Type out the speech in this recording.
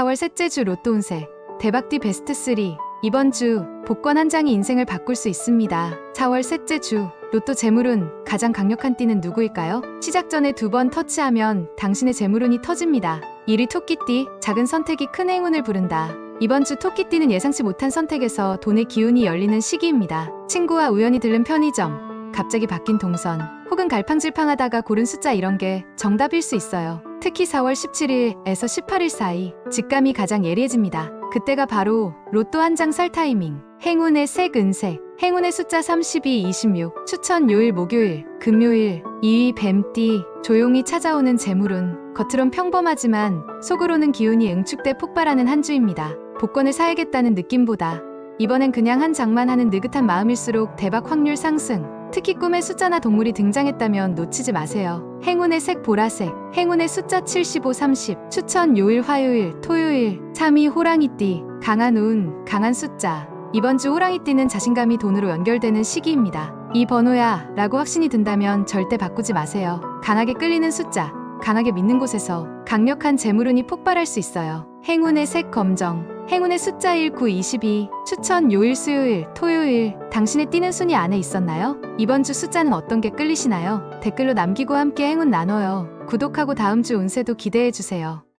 4월 셋째 주 로또 운세 대박띠 베스트 3 이번 주 복권 한 장이 인생을 바꿀 수 있습니다. 4월 셋째 주 로또 재물운 가장 강력한 띠는 누구일까요? 시작 전에 두 번 터치하면 당신의 재물운이 터집니다. 1위 토끼띠 작은 선택이 큰 행운을 부른다. 이번 주 토끼띠는 예상치 못한 선택에서 돈의 기운이 열리는 시기입니다. 친구와 우연히 들른 편의점, 갑자기 바뀐 동선, 혹은 갈팡질팡하다가 고른 숫자 이런 게 정답일 수 있어요. 특히 4월 17일에서 18일 사이 직감이 가장 예리해집니다. 그때가 바로 로또 한 장 살 타이밍. 행운의 색 은색. 행운의 숫자 32, 26. 추천 요일 목요일, 금요일. 2위 뱀띠. 조용히 찾아오는 재물운. 겉으론 평범하지만 속으로는 기운이 응축돼 폭발하는 한 주입니다. 복권을 사야겠다는 느낌보다 이번엔 그냥 한 장만 하는 느긋한 마음일수록 대박 확률 상승. 특히 꿈의 숫자나 동물이 등장했다면 놓치지 마세요. 행운의 색 보라색, 행운의 숫자 75, 30, 추천 요일 화요일, 토요일, 3위 호랑이띠, 강한 운, 강한 숫자. 이번 주 호랑이띠는 자신감이 돈으로 연결되는 시기입니다. 이 번호야 라고 확신이 든다면 절대 바꾸지 마세요. 강하게 끌리는 숫자, 강하게 믿는 곳에서 강력한 재물운이 폭발할 수 있어요. 행운의 색 검정, 행운의 숫자 1, 9, 22, 추천 요일 수요일, 토요일, 당신의 뛰는 순위 안에 있었나요? 이번 주 숫자는 어떤 게 끌리시나요? 댓글로 남기고 함께 행운 나눠요. 구독하고 다음 주 운세도 기대해 주세요.